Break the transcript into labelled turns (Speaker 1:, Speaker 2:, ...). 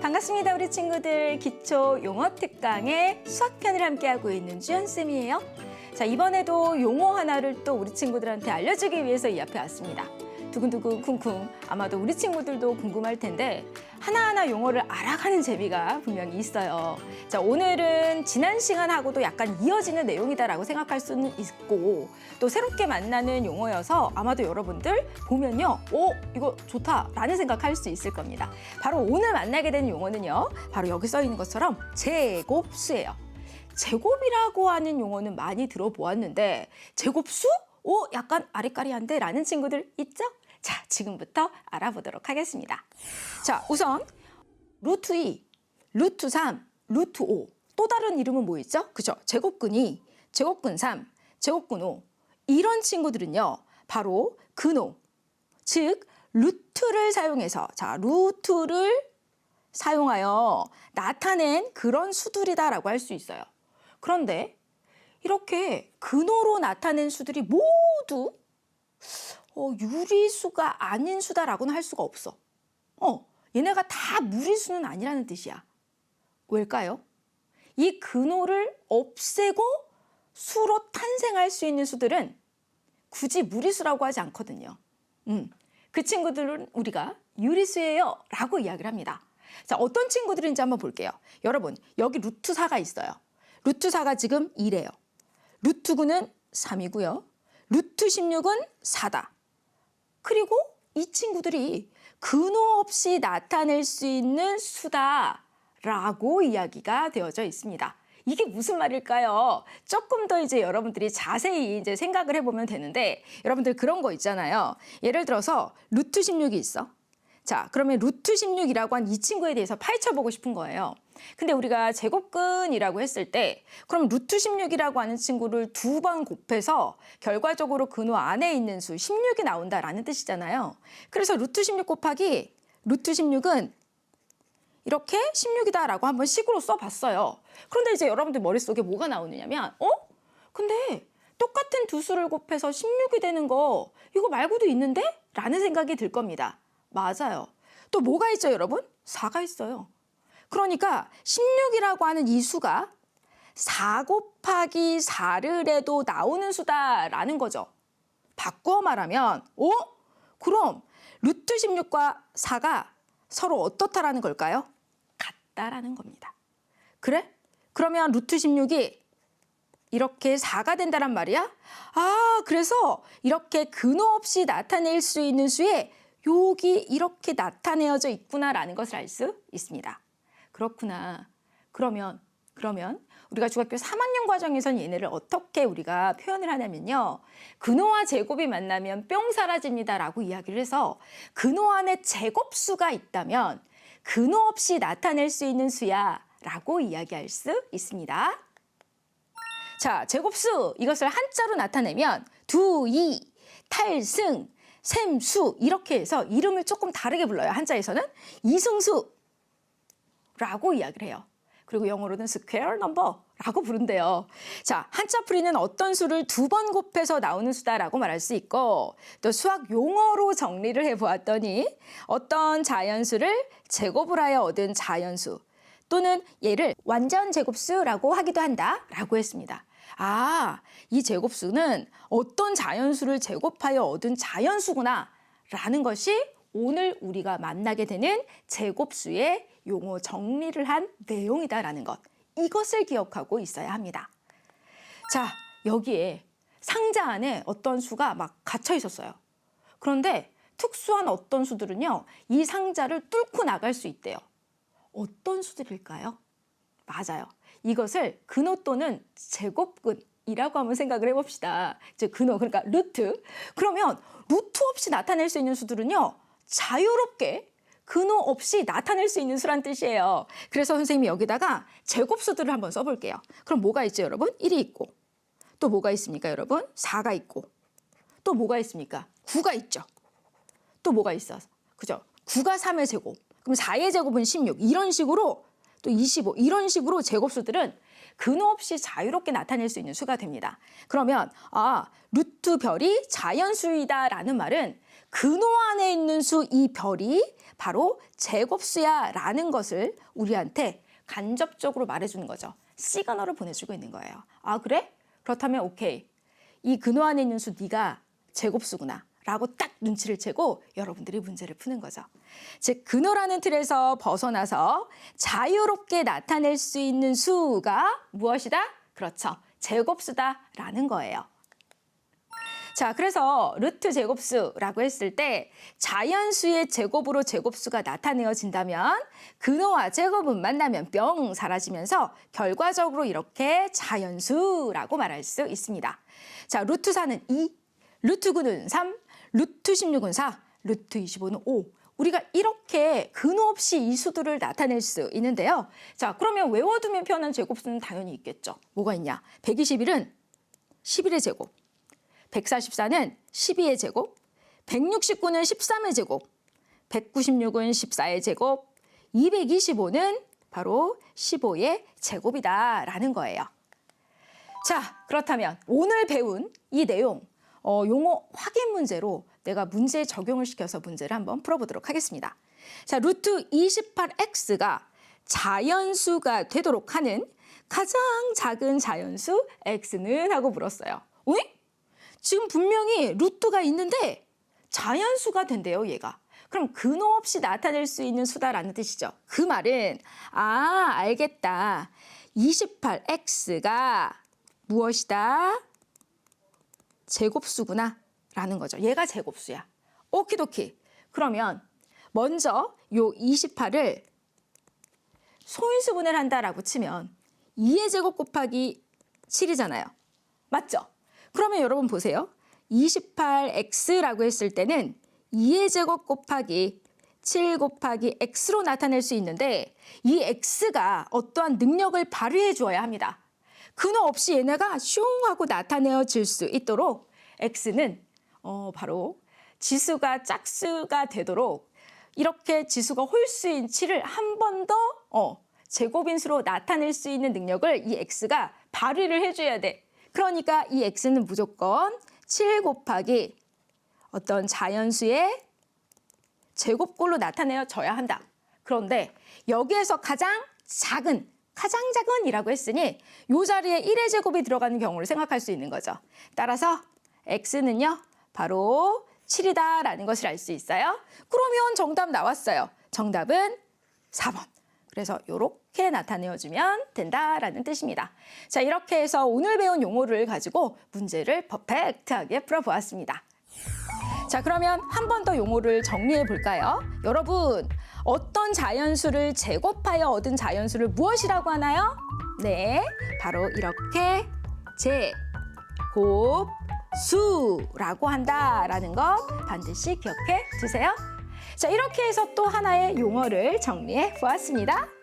Speaker 1: 반갑습니다, 우리 친구들. 기초 용어 특강의 수학편을 함께하고 있는 주연쌤이에요. 자, 이번에도 용어 하나를 또 우리 친구들한테 알려주기 위해서 이 앞에 왔습니다. 두근두근 쿵쿵. 아마도 우리 친구들도 궁금할 텐데 하나하나 용어를 알아가는 재미가 분명히 있어요. 자, 오늘은 지난 시간하고도 약간 이어지는 내용이다라고 생각할 수는 있고 또 새롭게 만나는 용어여서 아마도 여러분들 보면요. 오, 이거 좋다라는 생각할 수 있을 겁니다. 바로 오늘 만나게 되는 용어는요. 바로 여기 써 있는 것처럼 제곱수예요. 제곱이라고 하는 용어는 많이 들어보았는데 제곱수? 오, 약간 아리까리한데 라는 친구들 있죠? 자, 지금부터 알아보도록 하겠습니다. 자, 우선 루트 2, 루트 3, 루트 5. 또 다른 이름은 뭐 있죠? 그죠? 제곱근 2, 제곱근 3, 제곱근 5. 이런 친구들은요. 바로 근호, 즉 루트를 사용해서 자, 루트를 사용하여 나타낸 그런 수들이다라고 할 수 있어요. 그런데 이렇게 근호로 나타낸 수들이 모두 어, 유리수가 아닌 수다라고는 할 수가 없어. 어, 얘네가 다 무리수는 아니라는 뜻이야. 왜일까요? 이 근호를 없애고 수로 탄생할 수 있는 수들은 굳이 무리수라고 하지 않거든요. 음, 그 친구들은 우리가 유리수예요 라고 이야기를 합니다. 자, 어떤 친구들인지 한번 볼게요. 여러분, 여기 루트 4가 있어요. 루트 4가 지금 2래요. 루트 9는 3이고요. 루트 16은 4다. 그리고 이 친구들이 근호 없이 나타낼 수 있는 수다라고 이야기가 되어져 있습니다. 이게 무슨 말일까요? 조금 더 이제 여러분들이 자세히 이제 생각을 해보면 되는데 여러분들 그런 거 있잖아요. 예를 들어서 루트 16이 있어. 자, 그러면 루트 16이라고 한 이 친구에 대해서 파헤쳐보고 싶은 거예요. 근데 우리가 제곱근이라고 했을 때 그럼 루트 16이라고 하는 친구를 두 번 곱해서 결과적으로 근호 안에 있는 수 16이 나온다라는 뜻이잖아요. 그래서 루트 16 곱하기 루트 16은 이렇게 16이다라고 한번 식으로 써봤어요. 그런데 이제 여러분들 머릿속에 뭐가 나오느냐면 어? 근데 똑같은 두 수를 곱해서 16이 되는 거 이거 말고도 있는데? 라는 생각이 들 겁니다. 맞아요. 또 뭐가 있죠, 여러분? 4가 있어요. 그러니까 16이라고 하는 이 수가 4 곱하기 4를 해도 나오는 수다라는 거죠. 바꾸어 말하면, 오? 그럼 루트 16과 4가 서로 어떻다라는 걸까요? 같다라는 겁니다. 그래? 그러면 루트 16이 이렇게 4가 된다란 말이야? 아, 그래서 이렇게 근호 없이 나타낼 수 있는 수에 여기 이렇게 나타내어져 있구나라는 것을 알 수 있습니다. 그렇구나. 그러면 그러면 우리가 중학교 3학년 과정에선 얘네를 어떻게 우리가 표현을 하냐면요. 근호와 제곱이 만나면 뿅 사라집니다라고 이야기를 해서 근호 안에 제곱수가 있다면 근호 없이 나타낼 수 있는 수야라고 이야기할 수 있습니다. 자, 제곱수 이것을 한자로 나타내면 두, 이, 탈승, 샘수 이렇게 해서 이름을 조금 다르게 불러요. 한자에서는 이승수 라고 이야기를 해요. 그리고 영어로는 스퀘어 넘버라고 부른대요. 자, 한자 풀이는 어떤 수를 두 번 곱해서 나오는 수다라고 말할 수 있고 또 수학 용어로 정리를 해 보았더니 어떤 자연수를 제곱을 하여 얻은 자연수 또는 얘를 완전 제곱수라고 하기도 한다라고 했습니다. 아, 이 제곱수는 어떤 자연수를 제곱하여 얻은 자연수구나 라는 것이 오늘 우리가 만나게 되는 제곱수의 용어 정리를 한 내용이다라는 것. 이것을 기억하고 있어야 합니다. 자, 여기에 상자 안에 어떤 수가 막 갇혀 있었어요. 그런데 특수한 어떤 수들은요, 이 상자를 뚫고 나갈 수 있대요. 어떤 수들일까요? 맞아요. 이것을 근호 또는 제곱근이라고 한번 생각을 해봅시다. 즉 근호 그러니까 루트. 그러면 루트 없이 나타낼 수 있는 수들은요 자유롭게 근호 없이 나타낼 수 있는 수란 뜻이에요. 그래서 선생님이 여기다가 제곱수들을 한번 써볼게요. 그럼 뭐가 있죠, 여러분? 1이 있고 또 뭐가 있습니까, 여러분? 4가 있고 또 뭐가 있습니까? 9가 있죠. 또 뭐가 있어? 그죠? 9가 3의 제곱. 그럼 4의 제곱은 16. 이런 식으로 또또25 이런 식으로 제곱수들은 근호 없이 자유롭게 나타낼 수 있는 수가 됩니다. 그러면 아 루트 별이 자연수이다라는 말은 근호 안에 있는 수 이 별이 바로 제곱수야라는 것을 우리한테 간접적으로 말해주는 거죠. 시그널을 보내주고 있는 거예요. 아 그래? 그렇다면 오케이. 이 근호 안에 있는 수 네가 제곱수구나. 라고 딱 눈치를 채고 여러분들이 문제를 푸는 거죠. 즉 근호라는 틀에서 벗어나서 자유롭게 나타낼 수 있는 수가 무엇이다? 그렇죠. 제곱수다라는 거예요. 자, 그래서 루트 제곱수라고 했을 때 자연수의 제곱으로 제곱수가 나타내어진다면 근호와 제곱은 만나면 뿅 사라지면서 결과적으로 이렇게 자연수라고 말할 수 있습니다. 자, 루트 4는 2, 루트 9는 3, 루트 16은 4, 루트 25는 5. 우리가 이렇게 근호 없이 이 수들을 나타낼 수 있는데요. 자, 그러면 외워두면 편한 제곱수는 당연히 있겠죠. 뭐가 있냐? 121은 11의 제곱, 144는 12의 제곱, 169는 13의 제곱, 196은 14의 제곱, 225는 바로 15의 제곱이다라는 거예요. 자, 그렇다면 오늘 배운 이 내용 어, 용어 확인 문제로 내가 문제에 적용을 시켜서 문제를 한번 풀어보도록 하겠습니다. 자, 루트 28x가 자연수가 되도록 하는 가장 작은 자연수 x는 하고 물었어요. 오이? 지금 분명히 루트가 있는데 자연수가 된대요, 얘가. 그럼 근호 없이 나타낼 수 있는 수다라는 뜻이죠. 그 말은 아, 알겠다. 28x가 무엇이다? 제곱수구나 라는 거죠. 얘가 제곱수야. 오키도키. 그러면 먼저 요 28을 소인수분해를 한다라고 치면 2의 제곱 곱하기 7이잖아요. 맞죠? 그러면 여러분 보세요. 28x라고 했을 때는 2의 제곱 곱하기 7 곱하기 x로 나타낼 수 있는데 이 x가 어떠한 능력을 발휘해 주어야 합니다. 근호 없이 얘네가 슝 하고 나타내어질 수 있도록 x는 어, 바로 지수가 짝수가 되도록 이렇게 지수가 홀수인 7을 한 번더 어, 제곱인수로 나타낼 수 있는 능력을 이 x가 발휘를 해줘야 돼. 그러니까 이 x는 무조건 7 곱하기 어떤 자연수의 제곱꼴로 나타내어져야 한다. 그런데 여기에서 가장 작은 가장 작은이라고 했으니 이 자리에 1의 제곱이 들어가는 경우를 생각할 수 있는 거죠. 따라서 x는요. 바로 7이다라는 것을 알 수 있어요. 그러면 정답 나왔어요. 정답은 4번. 그래서 이렇게 나타내어주면 된다라는 뜻입니다. 자, 이렇게 해서 오늘 배운 용어를 가지고 문제를 퍼펙트하게 풀어보았습니다. 자, 그러면 한 번 더 용어를 정리해 볼까요? 여러분, 어떤 자연수를 제곱하여 얻은 자연수를 무엇이라고 하나요? 네, 바로 이렇게 제곱수라고 한다라는 거 반드시 기억해 주세요. 자, 이렇게 해서 또 하나의 용어를 정리해 보았습니다.